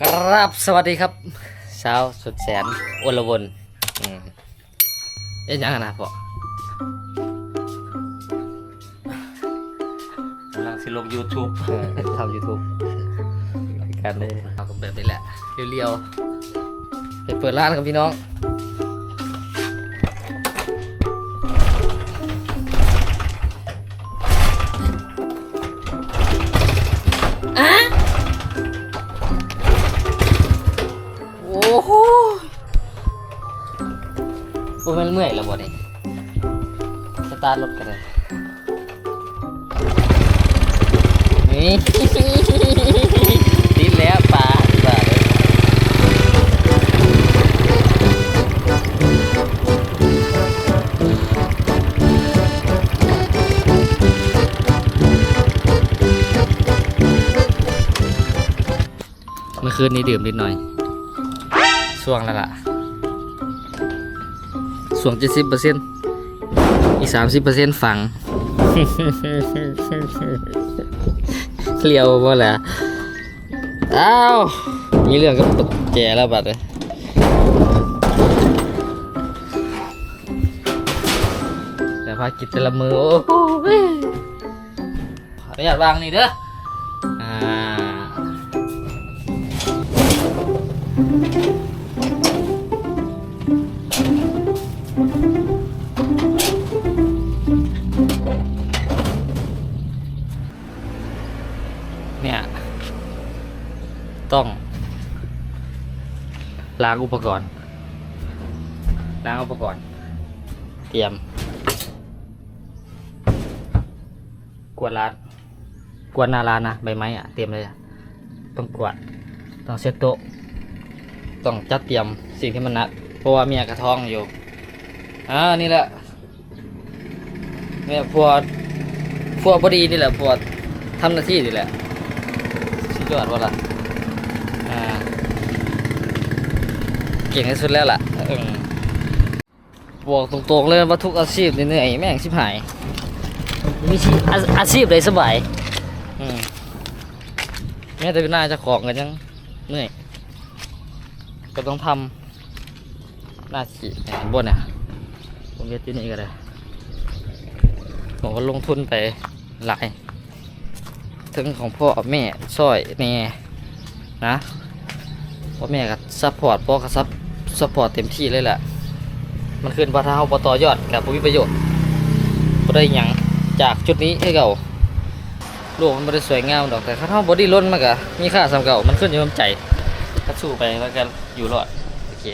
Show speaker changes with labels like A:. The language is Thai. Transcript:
A: ครับสวัสดีครับเช้าสุดแสนอลวนอืมเอ๊ะยังไงนะพ่อกำลังสิลง YouTube ทำ YouTube รายการเลยเอากับแบบนี้แหละ เรียวๆไปเปิดร้านกับพี่น้อง บ่แมันเมื่อยแล้วบ่เนี่ยสตาร์ทรถกันเลยนี่ติดแล้วปลาปลาเลยเมื่อคืนนี้ดื่มนิดหน่อยช่วงแล้วล่ะ ส่วงเจ็ดสิบเปอร์เซ็นต์อีกสามสิบเปอร์เซ็นต์ฝังเลี้ยวว่าแหละอ้าวมีเรื่องกับตกแจแล้วบัดเลยแต่พากิจแต่ละมือ โอ้โหขออนุญาตวางนี่เด้ออ่า ต้องล้างอุปกรณ์ล้างอุปกรณ์ เตรียม กวาดร้านกวาดหน้าร้านนะใบไม้อะเตรียมเลยอะต้องกวาดต้องเช็ดโต๊ะต้องจัดเตรียมสิ่งที่มันหนักเพราะว่าเมียกระท้องอยู่อ่านี่แหละเนี่ยพวกพวกบดีนี่แหละพวกทำหน้าที่นี่แหละสุดยอดวะล่ะอ่า เก่งที่สุดแล้วล่ะบอกตรงๆเลยว่าทุกอาชีพนี่เหนื่อยแม่งชิบหายมีชีอาอาชีพใดสบายแม้แต่หน้าจะของกันยังเหนื่อย ก็ต้องทำหน้าที่บนเนี่ยผมเรียนที่นี่ก็ได้ผมก็ลงทุนไปหลายถึงของพ่อแม่ช่อยแน่นะ พ่อแม่ก็ซัพพอร์ตพ่อก็ซัพซัพพอร์ตเต็มที่เลยแหละมันขึ้นว่าถ้าเขาปต่อยอดกับบ่มีประโยชน์บ่ได้อยังจากจุดนี้ให้เก่าลูกมันไม่ได้สวยงามดอกแต่ถ้าเราบ่ดิ้นรนมากอะมีค่าสำเก่ามันขึ้นอยู่กับใจถ้าสู้ไปแล้วกันอยู่รอดโอเค